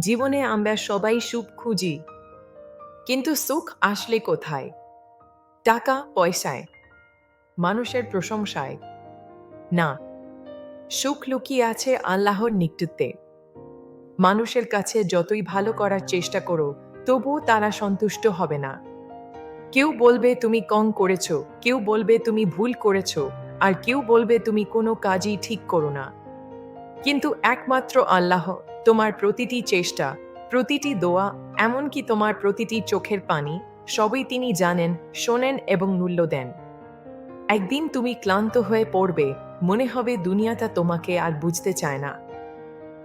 জীবনে আমরা সবাই সুখ খুঁজি। কিন্তু সুখ আসলে কোথায়? টাকা, পয়সায়? মানুষের প্রশংসায়? না। সুখ লুকিয়ে আছে আল্লাহর নিকটত্বে মানুষের কাছে যতই ভালো করার চেষ্টা করো, তবুও তারা সন্তুষ্ট হবে না। কেউ বলবে, তুমি কং করেছ। কেউ বলবে, তুমি ভুল করেছ। আর কেউ বলবে, তুমি কোনো কাজই ঠিক করো না। কিন্তু একমাত্র আল্লাহ, তোমার প্রতিটি চেষ্টা, প্রতিটি দোয়া, এমনকি তোমার প্রতিটি চোখের পানি, সবই তিনি জানেন, শোনেন এবং মূল্য দেন। একদিন তুমি ক্লান্ত হয়ে পড়বে, মনে হবে দুনিয়াটা তোমাকে আর বুঝতে চায় না।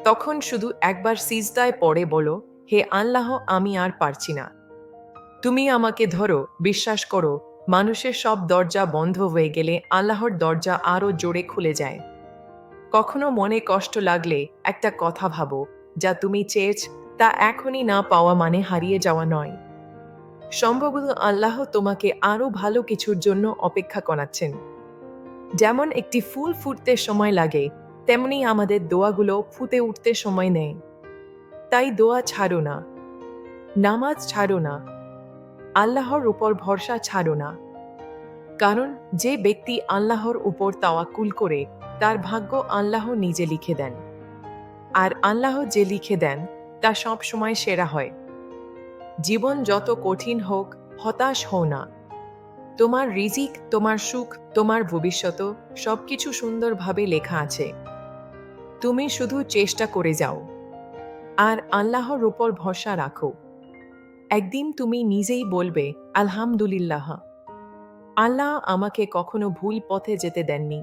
তখন শুধু একবার সিজদায় পড়ে বলো, হে আল্লাহ, আমি আর পারছি না। তুমি আমাকে ধরো, বিশ্বাস করো, মানুষের সব দরজা বন্ধ হয়ে গেলে আল্লাহর দরজা আরও জোরে খুলে যায়। কখনো মনে কষ্ট লাগলে একটা কথা ভাবো, যা তুমি চেয়েছ, তা এখনই না পাওয়া মানে হারিয়ে যাওয়া নয়। সম্ভবত আল্লাহ তোমাকে আরও ভালো কিছুর জন্য অপেক্ষা করাচ্ছেন। যেমন একটি ফুল ফুটতে সময় লাগে, তেমনি আমাদের দোয়াগুলো ফুটে উঠতে সময় নেয়। তাই দোয়া ছাড়ো না, নামাজ ছাড়ো না, আল্লাহর উপর ভরসা ছাড়ো না। কারণ যে ব্যক্তি আল্লাহর উপর তাওয়াক্কুল করে, তার ভাগ্য আল্লাহ নিজে লিখে দেন। আর আল্লাহ যে লিখে দেন, তা সব সময় সেরা হয়। জীবন যত কঠিন হোক, হতাশ হও না। তোমার রিজিক, তোমার সুখ, তোমার ভবিষ্যৎ, সবকিছু সুন্দরভাবে লেখা আছে। তুমি শুধু চেষ্টা করে যাও। আর আল্লাহর উপর ভরসা রাখো। একদিন তুমি নিজেই বলবে, আলহামদুলিল্লাহ। আল্লাহ আমাকে কখনো ভুল পথে যেতে দেননি।